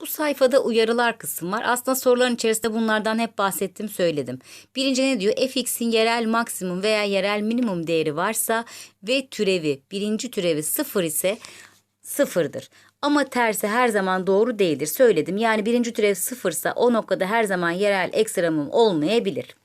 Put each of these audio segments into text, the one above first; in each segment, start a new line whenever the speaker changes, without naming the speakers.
Bu sayfada uyarılar kısım var. Aslında soruların içerisinde bunlardan hep bahsettim söyledim. Birinci ne diyor? fx'in yerel maksimum veya yerel minimum değeri varsa ve türevi birinci türevi sıfır ise sıfırdır. Ama tersi her zaman doğru değildir söyledim. Yani birinci türev sıfırsa o noktada her zaman yerel ekstremum olmayabilir.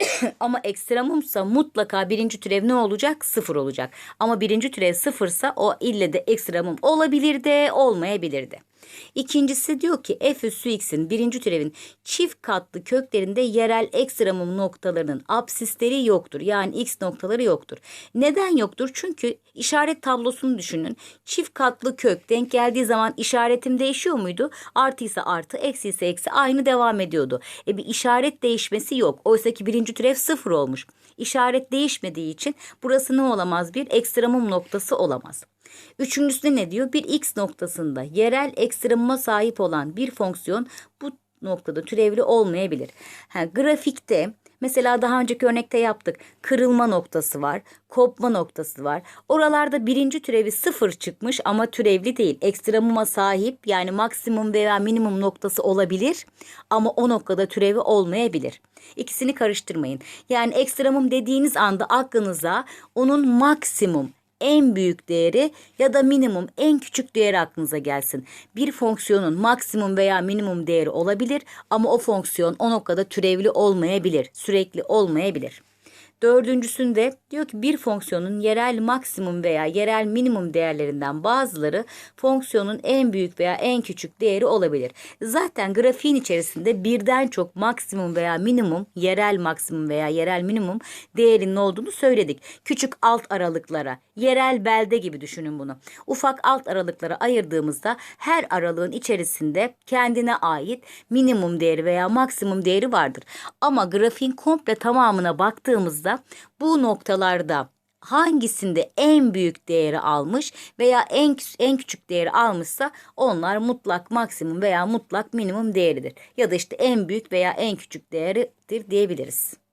Ama ekstremumsa mutlaka birinci türev ne olacak? Sıfır olacak. Ama birinci türev sıfırsa o ille de ekstremum olabilir de olmayabilir de. İkincisi diyor ki f üssü x'in birinci türevin çift katlı köklerinde yerel ekstremum noktalarının absisleri yoktur. Yani x noktaları yoktur. Neden yoktur? Çünkü işaret tablosunu düşünün. Çift katlı kök denk geldiği zaman işaretim değişiyor muydu? Artıysa artı, eksi ise eksi aynı devam ediyordu. E bir işaret değişmesi yok. Oysa ki birinci türev sıfır olmuş. İşaret değişmediği için burası ne olamaz? Bir ekstremum noktası olamaz. Üçüncüsü ne diyor? Bir x noktasında yerel ekstremuma sahip olan bir fonksiyon bu noktada türevli olmayabilir. Ha, grafikte mesela daha önceki örnekte yaptık. Kırılma noktası var, kopma noktası var. Oralarda birinci türevi sıfır çıkmış ama türevli değil. Ekstremuma sahip yani maksimum veya minimum noktası olabilir ama o noktada türevi olmayabilir. İkisini karıştırmayın. Yani ekstremum dediğiniz anda aklınıza onun maksimum en büyük değeri ya da minimum en küçük değeri aklınıza gelsin. Bir fonksiyonun maksimum veya minimum değeri olabilir ama o fonksiyon o noktada türevli olmayabilir, sürekli olmayabilir. Dördüncüsünde diyor ki bir fonksiyonun yerel maksimum veya yerel minimum değerlerinden bazıları fonksiyonun en büyük veya en küçük değeri olabilir. Zaten grafiğin içerisinde birden çok maksimum veya minimum, yerel maksimum veya yerel minimum değerinin olduğunu söyledik. Küçük alt aralıklara, yerel belde gibi düşünün bunu. Ufak alt aralıklara ayırdığımızda her aralığın içerisinde kendine ait minimum değeri veya maksimum değeri vardır. Ama grafiğin komple tamamına baktığımızda bu noktalarda hangisinde en büyük değeri almış veya en en küçük değeri almışsa onlar mutlak maksimum veya mutlak minimum değeridir. Ya da işte en büyük veya en küçük değeridir diyebiliriz.